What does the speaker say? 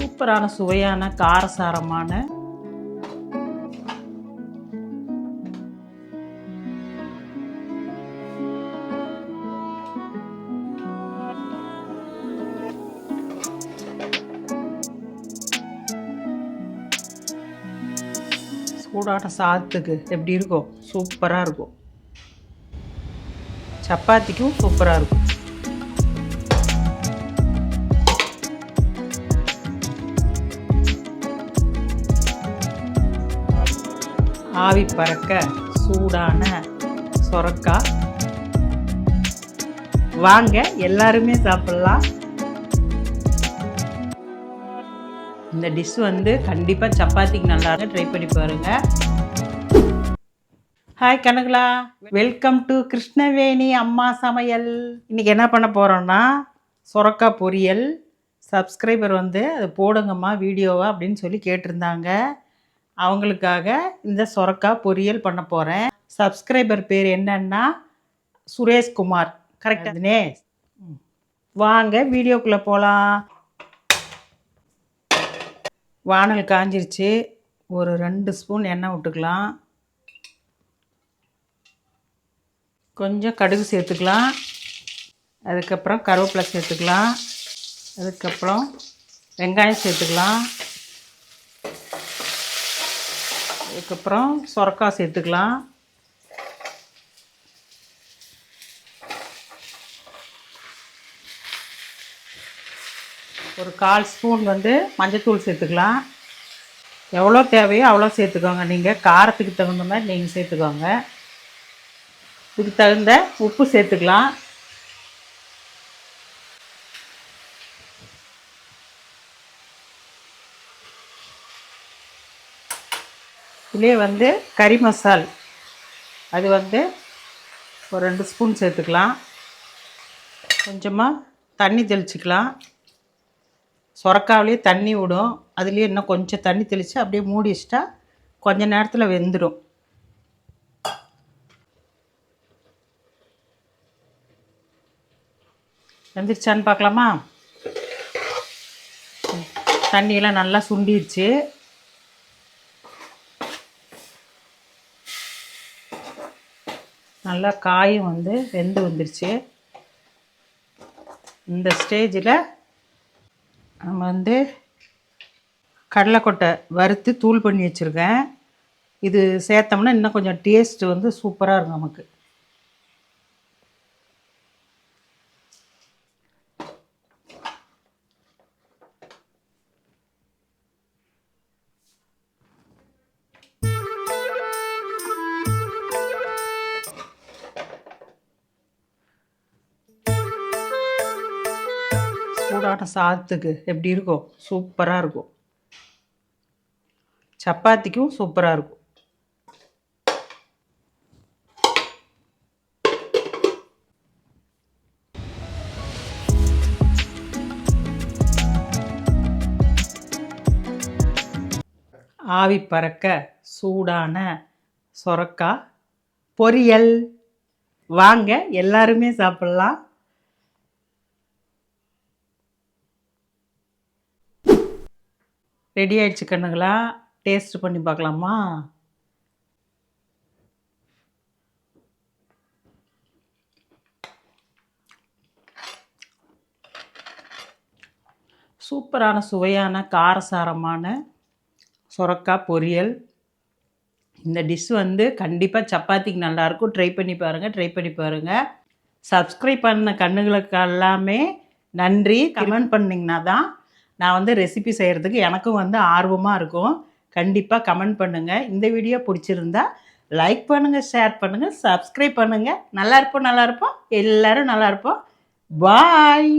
சூப்பரான சுவையான காரசாரமான சூடான சாதத்துக்கு எப்படி இருக்கும் சூப்பராக இருக்கும். சப்பாத்திக்கும் சூப்பராக இருக்கும். ஆவி பறக்க சூடான சொரக்கா. வாங்க எல்லாருமே சாப்பிட்லாம். இந்த டிஷ் வந்து கண்டிப்பாக சப்பாத்திக்கு நல்லா ட்ரை பண்ணி பாருங்க. ஹாய் கனகுலா. வெல்கம் டு கிருஷ்ணவேணி அம்மா சமையல். இன்றைக்கி என்ன பண்ண போகிறோன்னா சொரக்கா பொரியல். சப்ஸ்கிரைபர் வந்து அது போடுங்கம்மா வீடியோவா அப்படின்னு சொல்லி கேட்டிருந்தாங்க. அவங்களுக்காக இந்த சொரக்கா பொரியல் பண்ண போகிறேன் சப்ஸ்கிரைபர் பேர் என்னன்னா சுரேஷ்குமார் கரெக்டாக வாங்க வீடியோக்குள்ளே போகலாம் வானல் காஞ்சிருச்சு. ஒரு ரெண்டு ஸ்பூன் எண்ணெய் விட்டுக்கலாம். கொஞ்சம் கடுகு சேர்த்துக்கலாம். அதுக்கப்புறம் கருவேப்பிலை சேர்த்துக்கலாம். அதுக்கப்புறம் வெங்காயம் சேர்த்துக்கலாம். அதுக்கப்புறம் சொரக்காய் சேர்த்துக்கலாம். ஒரு கால் ஸ்பூன் வந்து மஞ்சத்தூள் சேர்த்துக்கலாம். எவ்வளோ தேவையோ அவ்வளோ சேர்த்துக்கோங்க. நீங்கள் காரத்துக்கு தகுந்த மாதிரி நீங்கள் சேர்த்துக்கோங்க. இதுக்கு தகுந்த உப்பு சேர்த்துக்கலாம். இதுலேயே வந்து கறி மசால். அது வந்து ஒரு ரெண்டு ஸ்பூன் சேர்த்துக்கலாம். கொஞ்சமாக தண்ணி தெளிச்சிக்கலாம். சொரக்காவிலே தண்ணி விடும். அதுலேயே இன்னும் கொஞ்சம் தண்ணி தெளித்து அப்படியே மூடி வச்சிட்டா கொஞ்ச நேரத்தில் வெந்துடும் வெந்துருச்சான்னு பார்க்கலாமா? தண்ணியெல்லாம் நல்லா சுண்டிடுச்சு. நல்லா காயும் வந்து வெந்து வந்துருச்சு. இந்த ஸ்டேஜில் நம்ம வந்து கடலைக்கொட்டை வறுத்து தூள் பண்ணி வச்சுருக்கேன். இது சேர்த்தோம்னா இன்னும் கொஞ்சம் டேஸ்ட்டு வந்து சூப்பராக இருக்கும் நமக்கு. சூடான சாதத்துக்கு எப்படி இருக்கும் சூப்பராக இருக்கும். சப்பாத்திக்கும் சூப்பராக இருக்கும். ஆவி பறக்க சூடான சொரக்காய் பொரியல். வாங்க எல்லாருமே சாப்பிட்லாம். ரெடி ஆயிடுச்சு கண்ணுங்களா? டேஸ்ட் பண்ணி பார்க்கலாமா? சூப்பரான சுவையான காரசாரமான சுரக்காய் பொரியல். இந்த டிஷ் வந்து கண்டிப்பாக சப்பாத்திக்கு நல்லாயிருக்கும் ட்ரை பண்ணி பாருங்கள் ட்ரை பண்ணி பாருங்கள் சப்ஸ்கிரைப் பண்ண கண்ணுங்களுக்கு எல்லாமே நன்றி. கமெண்ட் பண்ணிங்கன்னா தான் நான் வந்து ரெசிபி செய்கிறதுக்கு எனக்கும் வந்து ஆர்வமாக இருக்கும். கண்டிப்பாக கமெண்ட் பண்ணுங்கள் இந்த வீடியோ பிடிச்சிருந்தா லைக் பண்ணுங்கள் ஷேர் பண்ணுங்கள் சப்ஸ்கிரைப் பண்ணுங்கள் நல்லா இருப்போம் நல்லா இருப்போம். எல்லோரும் நல்லா இருப்போம். பாய்